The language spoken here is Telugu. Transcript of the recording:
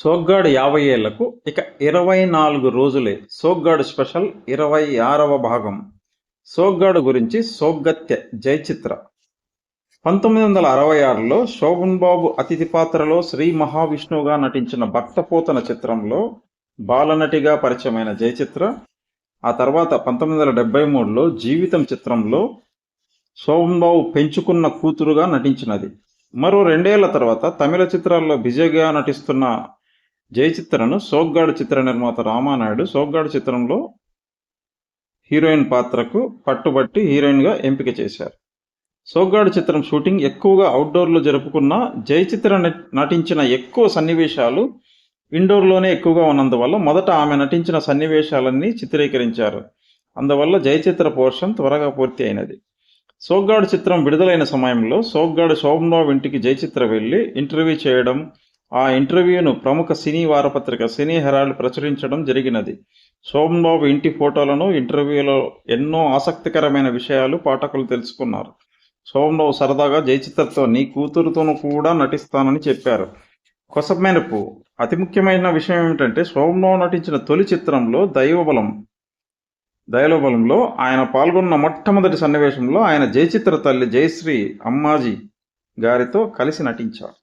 సోగ్గాడు యాభై ఏళ్ళకు ఇక ఇరవై నాలుగు రోజులే సోగ్గాడు స్పెషల్ ఇరవై ఆరవ భాగం. సోగ్గాడు గురించి సోగ్గత్య జయచిత్ర. పంతొమ్మిది వందల అరవై ఆరులో శోభన్ బాబు అతిథి పాత్రలో శ్రీ మహావిష్ణువుగా నటించిన భక్తపోతన చిత్రంలో బాలనటిగా పరిచయమైన జయచిత్ర. ఆ తర్వాత పంతొమ్మిది వందల డెబ్బై మూడులో జీవితం చిత్రంలో శోభన్ బాబు పెంచుకున్న కూతురుగా నటించినది. మరో రెండేళ్ళ తర్వాత తమిళ చిత్రాల్లో బిజీగా నటిస్తున్న జయచిత్రను సోగ్గాడు చిత్ర నిర్మాత రామానాయుడు సోగ్గాడు చిత్రంలో హీరోయిన్ పాత్రకు పట్టుబట్టి హీరోయిన్గా ఎంపిక చేశారు. సోగ్గాడు చిత్రం షూటింగ్ ఎక్కువగా అవుట్డోర్లో జరుపుకున్న జయచిత్ర నటించిన ఎక్కువ సన్నివేశాలు ఇండోర్లోనే ఎక్కువగా ఉన్నందువల్ల మొదట ఆమె నటించిన సన్నివేశాలన్నీ చిత్రీకరించారు. అందువల్ల జయచిత్ర పోర్షన్ త్వరగా పూర్తి అయినది. సోగ్గాడు చిత్రం విడుదలైన సమయంలో సోగ్గాడు శోభన్బాబు ఇంటికి జయచిత్ర వెళ్ళి ఇంటర్వ్యూ చేయడం ఆ ఇంటర్వ్యూను ప్రముఖ సినీ వారపత్రిక సినీ హెరాల్డ్ ప్రచురించడం జరిగినది. శోభన్బాబు ఇంటి ఫోటోలను ఇంటర్వ్యూలో ఎన్నో ఆసక్తికరమైన విషయాలు పాఠకులు తెలుసుకున్నారు. శోభన్బాబు సరదాగా జయచిత్రతో నీ కూతురుతోనూ కూడా నటిస్తానని చెప్పారు. కొసమెరుపు. అతి ముఖ్యమైన విషయం ఏమిటంటే శోభన్బాబు నటించిన తొలి చిత్రంలో దైవబలం దైవబలంలో ఆయన పాల్గొన్న మొట్టమొదటి సన్నివేశంలో ఆయన జయచిత్ర తల్లి జయశ్రీ అమ్మాజీ గారితో కలిసి నటించారు.